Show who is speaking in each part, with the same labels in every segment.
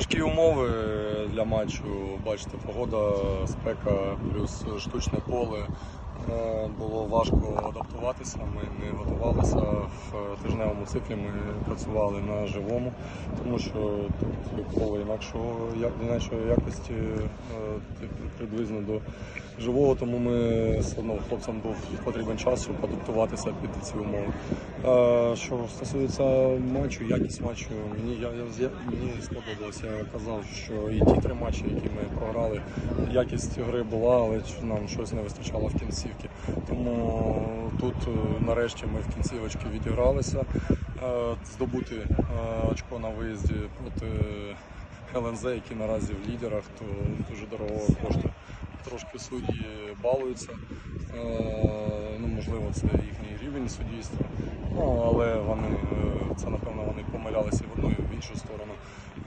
Speaker 1: Важкі умови для матчу. Бачите, погода, спека, плюс штучне поле. Е, Було важко адаптуватися. Ми не готувалися в тижневому циклі. Ми працювали на живому, тому що тут поле інакшого інакшої якості е, приблизно до живого. Тому ми все одно хлопцям був потрібен час, щоб адаптуватися під ці умови. Е, Що стосується матчу, якість матчу, мені я, я, мені сподобалося. Я казав, що і ті три матчі, які ми програли, якість гри була, але нам щось не вистачало в кінцівці. Тому тут е, нарешті ми в кінцівочці відігралися. Е, Здобути е, очко на виїзді проти ЛНЗ, які наразі в лідерах, то дуже дорого коштує. Трошки судді балуються. Ну, можливо, це їхній рівень суддівства. Ну, але вони це напевно вони помилялися в одну і в іншу сторону.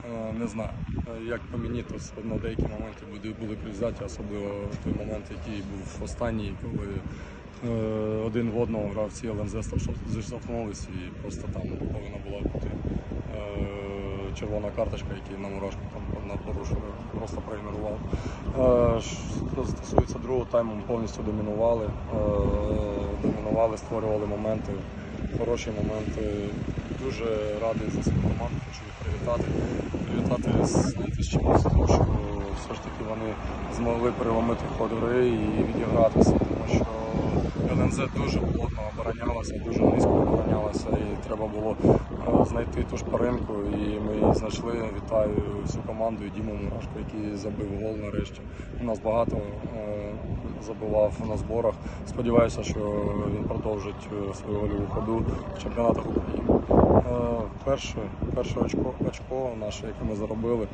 Speaker 1: Е, Не знаю. Е, Як по мені, то все одно деякі моменти були, призяті, особливо той момент, який був останній, коли е, один в одного гравці ЛНЗ зіштовхнулись і просто там повинна була бути червона карточка, який на мурашку там на порушив, просто проігнорував. Що стосується другого тайму, ми повністю домінували, домінували, створювали моменти, хороші моменти. Дуже радий за свою команду, хочу їх привітати. Привітати з, чимось, тому що все ж таки вони змогли переломити ход гри і відігратися, тому що ЛНЗ дуже плотно оборонялася, дуже низько оборонялася треба було е, знайти ту шпаринку, і ми її знайшли. Вітаю всю команду і Діму Мурашко, який забив гол нарешті. У нас багато е, забивав на зборах. Сподіваюся, що він продовжить е, свою гольову ходу в чемпіонатах України. Перше, перше очко, очко наше, яке ми заробили,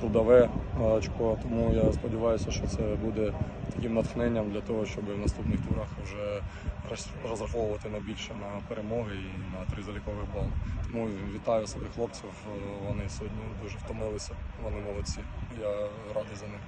Speaker 1: трудове очко. Тому я сподіваюся, що це буде таким натхненням для того, щоб в наступних турах вже розраховувати на більше на перемоги і на три залікових бали. Тому вітаю своїх хлопців. е, Вони сьогодні дуже втомилися. Вони молодці. Я радий за них.